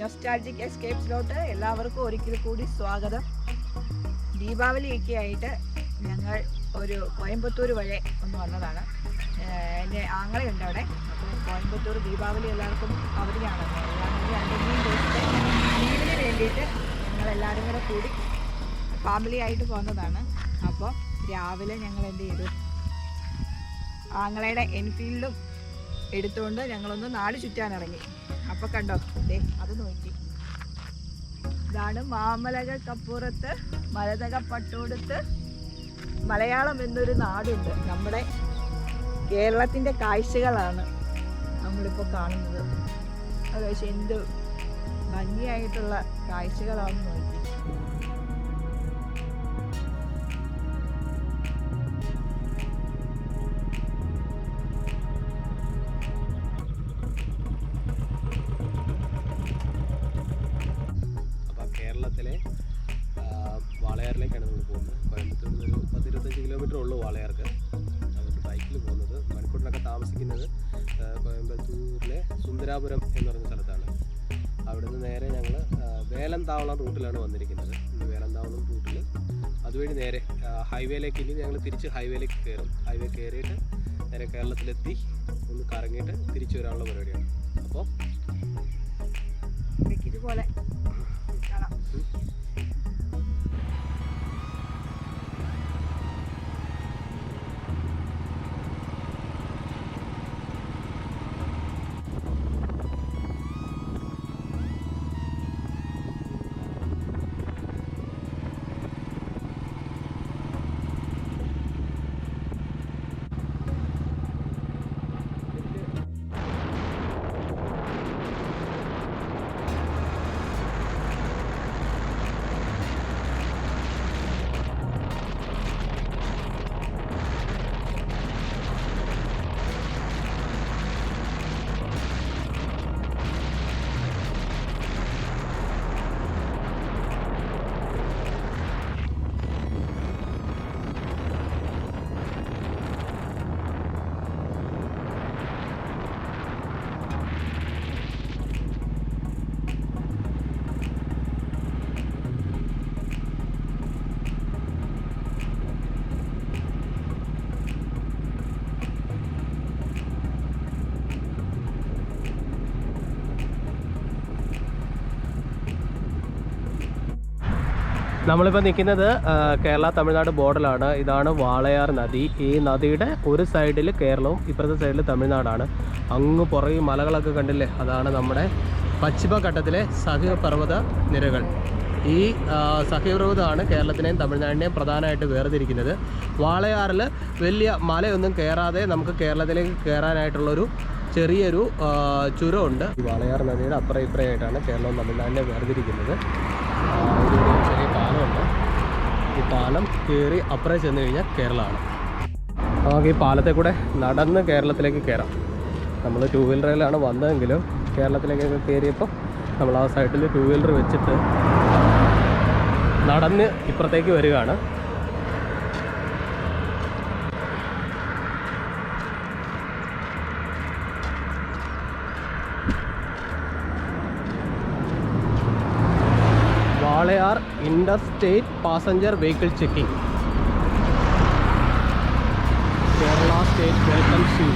Nostalgic എസ്കേപ്സിലോട്ട് എല്ലാവർക്കും ഒരിക്കൽ കൂടി സ്വാഗതം. ദീപാവലിയൊക്കെ ആയിട്ട് ഞങ്ങൾ ഒരു കോയമ്പത്തൂർ വഴി ഒന്ന് വന്നതാണ്. എന്റെ ആങ്ങളയുണ്ട് അവിടെ. അപ്പോൾ കോയമ്പത്തൂർ ദീപാവലി എല്ലാവർക്കും അവധിയാണ്. എല്ലാവരും രണ്ട് മൂന്ന് ദിവസത്തെ ലീവിന് വേണ്ടിയിട്ട് ഞങ്ങൾ എല്ലാവരും കൂടെ കൂടി ഫാമിലി ആയിട്ട് പോകുന്നതാണ് അപ്പോൾ രാവിലെ ഞങ്ങൾ എന്ത് ചെയ്തു? ആങ്ങളയുടെ എൻഫീൽഡും എടുത്തുകൊണ്ട് ഞങ്ങളൊന്ന് നാട് ചുറ്റാൻ ഇറങ്ങി. അപ്പൊ കണ്ടോ? ദേ അത് നോക്കി. ഇതാണ് മാമലക മാമലകൾക്കപ്പുറത്ത് മലതക പട്ടോടുത്ത് മലയാളം എന്നൊരു നാടുണ്ട്. നമ്മുടെ കേരളത്തിന്റെ കാഴ്ചകളാണ് നമ്മളിപ്പോൾ കാണുന്നത്. അത് പക്ഷെ എന്ത് ഭംഗിയായിട്ടുള്ള കാഴ്ചകളാണെന്ന് നോക്കി. കിലോമീറ്റർ ഉള്ളൂ വാളയാർക്ക്. അതുകൊണ്ട് ബൈക്കിൽ പോകുന്നത് മണിക്കൂറിനൊക്കെ താമസിക്കുന്നത് കോയമ്പത്തൂരിലെ സുന്ദരാപുരം എന്ന് പറയുന്ന സ്ഥലത്താണ്. അവിടുന്ന് നേരെ ഞങ്ങൾ വേലന്താവളം റൂട്ടിലാണ് വന്നിരിക്കുന്നത്. വേലന്താവളം റൂട്ടിൽ അതുവഴി നേരെ ഹൈവേയിലേക്ക് ഇനി ഞങ്ങൾ തിരിച്ച് ഹൈവേയിലേക്ക് കയറും. ഹൈവേ കയറിയിട്ട് നേരെ കേരളത്തിലെത്തി ഒന്ന് കറങ്ങിയിട്ട് തിരിച്ചു വരാനുള്ള പരിപാടിയാണ്. അപ്പോൾ ഇതുപോലെ. നമ്മളിപ്പോൾ നിൽക്കുന്നത് കേരള തമിഴ്നാട് ബോർഡറിലാണ്. ഇതാണ് വാളയാർ നദി. ഈ നദിയുടെ ഒരു സൈഡിൽ കേരളവും ഇപ്പുറത്തെ സൈഡിൽ തമിഴ്നാടാണ്. അങ്ങ് പുറകെ മലകളൊക്കെ കണ്ടില്ലേ? അതാണ് നമ്മുടെ പശ്ചിമഘട്ടത്തിലെ സഹ്യപർവത നിരകൾ. ഈ സഹ്യപർവതമാണ് കേരളത്തിനെയും തമിഴ്നാടിനെയും പ്രധാനമായിട്ട് വേർതിരിക്കുന്നത്. വാളയാറിൽ വലിയ മലയൊന്നും കയറാതെ നമുക്ക് കേരളത്തിലേക്ക് കയറാനായിട്ടുള്ളൊരു ചെറിയൊരു ചുരമുണ്ട്. വാളയാർ നദിയുടെ അപ്പുറം ഇപ്പുറമായിട്ടാണ് കേരളവും തമിഴ്നാടിനെ വേർതിരിക്കുന്നത് ആ, ഇതൊരു ചെറിയ പാലമുണ്ട് ഈ പാലം കയറി അപ്പുറം ചെന്ന് കഴിഞ്ഞാൽ കേരളമാണ്. നമുക്ക് ഈ പാലത്തെ കൂടെ നടന്ന് കേരളത്തിലേക്ക് കയറാം. നമ്മൾ ടൂ വീലറിലാണ് വന്നതെങ്കിലും കേരളത്തിലേക്കൊക്കെ കയറിയപ്പോൾ നമ്മൾ ആ സൈഡിൽ ടു വീലർ വെച്ചിട്ട് നടന്ന് ഇപ്പുറത്തേക്ക് വരികയാണ്. Walayar interstate passenger vehicle checking. Kerala state welcomes you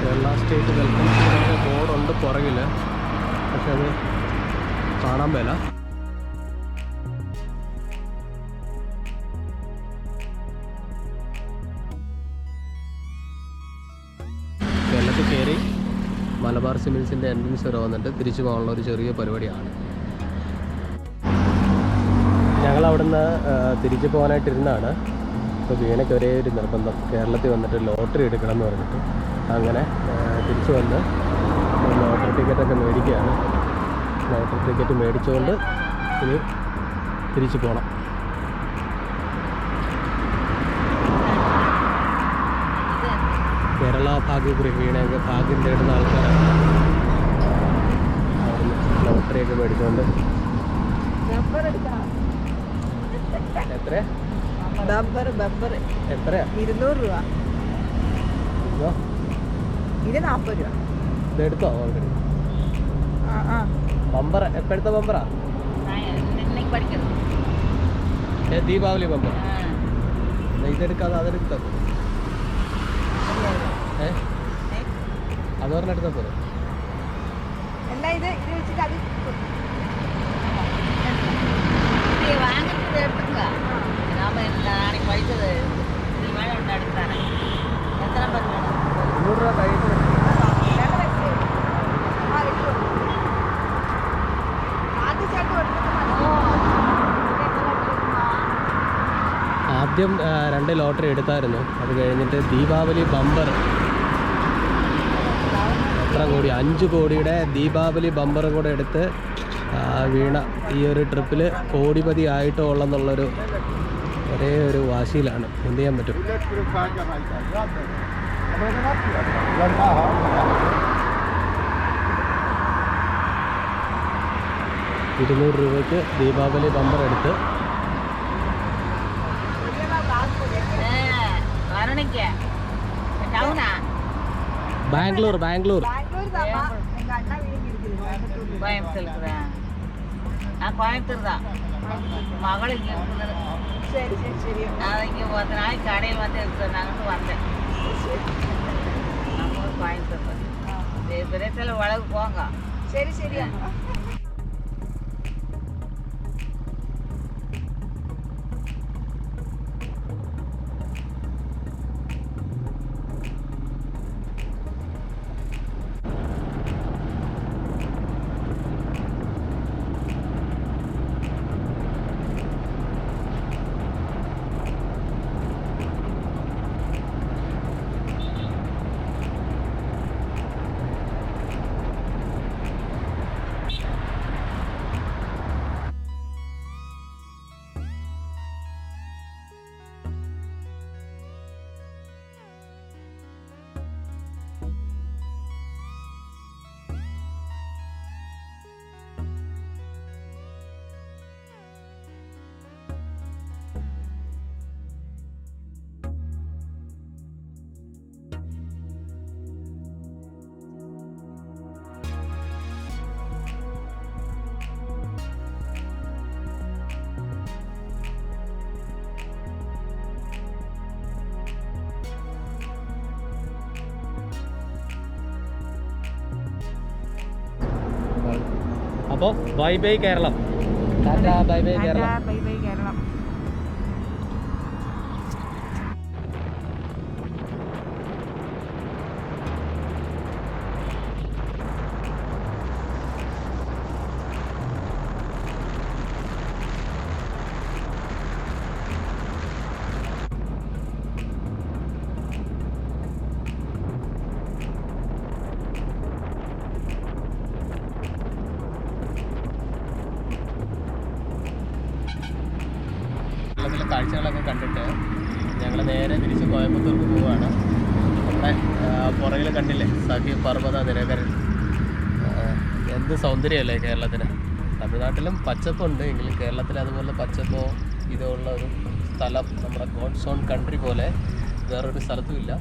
Kerala state welcomes you എന്നൊരു ബോർഡുണ്ട് പുറകിൽ പക്ഷെ അത് കാണാൻ വേല കേരളത്തിൽ കയറി മലബാർ സിമിൽസിന്റെ എൻട്രൻസ് വരെ വന്നിട്ട് തിരിച്ചു പോകാനുള്ള ഒരു ചെറിയ പരിപാടിയാണ്. ഞങ്ങൾ അവിടുന്ന് തിരിച്ചു പോകാനായിട്ടിരുന്നാണ്. അപ്പോൾ വീണയ്ക്ക് ഒരേ ഒരു നിർബന്ധം. കേരളത്തിൽ വന്നിട്ട് ലോട്ടറി എടുക്കണം എന്ന് പറഞ്ഞിട്ട് അങ്ങനെ തിരിച്ചു വന്ന് ലോട്ടറി ടിക്കറ്റൊക്കെ മേടിക്കുകയാണ്. ലോട്ടറി ടിക്കറ്റ് മേടിച്ചുകൊണ്ട് ഇനി തിരിച്ചു പോകണം കേരള ഭാഗ്യപുരി വീണയൊക്കെ ഭാഗ്യം തേടുന്ന ആൾക്കാരാണ്. ലോട്ടറിയൊക്കെ മേടിച്ചുകൊണ്ട് നമ്പർ എടുക്കണം. രൂപ. ബമ്പർ എപ്പോഴത്തെ ബമ്പറാ? ദീപാവലി ബമ്പർ ഇതെടുക്കാതെ അതെടുത്ത. ഏ? പോലെ പറഞ്ഞെടുത്താൽ ഇത്? ഇത് വെച്ചിട്ട് അത് ആദ്യം രണ്ട് ലോട്ടറി എടുത്തായിരുന്നു. അത് കഴിഞ്ഞിട്ട് ദീപാവലി ബമ്പർ. എത്ര കോടി അഞ്ച് കോടിയുടെ ദീപാവലി ബമ്പർ കൂടെ എടുത്ത് വീണ ഈ ഒരു ട്രിപ്പിൽ കോടിപതി ആയിട്ടോളെന്നുള്ളൊരു ഒരേ ഒരു വാശിയിലാണ് എന്ത് ചെയ്യാൻ പറ്റും. ഇരുന്നൂറ് രൂപയ്ക്ക് ദീപാവലി ബമ്പർ എടുത്ത് ബാംഗ്ലൂർ ബാംഗ്ലൂർ. நான் கோயம்புத்தூர் தான். மகள் இங்கே சரி சரி சரி. நான் இங்கே ஒரு நாளைக்கு கடையில் வந்து எடுத்து சொன்னாங்கன்னு வந்தேன். நம்ம கோயம்புத்தூர் பெரிய பெரிய உழவு போங்க. சரி சரி അപ്പോൾ bye bye Keralam. Tata bye bye Keralam. Bye bye Keralam കാഴ്ചകളൊക്കെ കണ്ടിട്ട് ഞങ്ങൾ നേരെ തിരിച്ച് കോയമ്പത്തൂർക്ക് പോവുകയാണ് നമ്മുടെ പുറകിൽ കണ്ടില്ലേ? സഖി പർവത നിരകരൻ. എന്ത് സൗന്ദര്യമല്ലേ കേരളത്തിന്? തമിഴ്നാട്ടിലും പച്ചപ്പുണ്ട് എങ്കിലും കേരളത്തിൽ അതുപോലെ പച്ചപ്പോ ഇതുള്ള ഒരു സ്ഥലം നമ്മുടെ ഗോഡ്സ് ഓൺ കൺട്രി പോലെ വേറൊരു സ്ഥലത്തും ഇല്ല.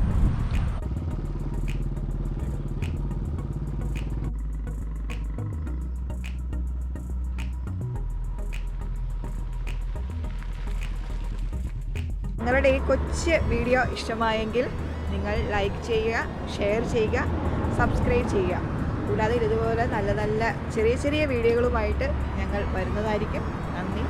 നിങ്ങളുടെ ഈ കൊച്ചു വീഡിയോ ഇഷ്ടമായെങ്കിൽ നിങ്ങൾ ലൈക്ക് ചെയ്യുക ഷെയർ ചെയ്യുക സബ്സ്ക്രൈബ് ചെയ്യുക. കൂടാതെ ഇതുപോലെ നല്ല നല്ല ചെറിയ ചെറിയ വീഡിയോകളുമായിട്ട് ഞങ്ങൾ വരുന്നതായിരിക്കും. നന്ദി.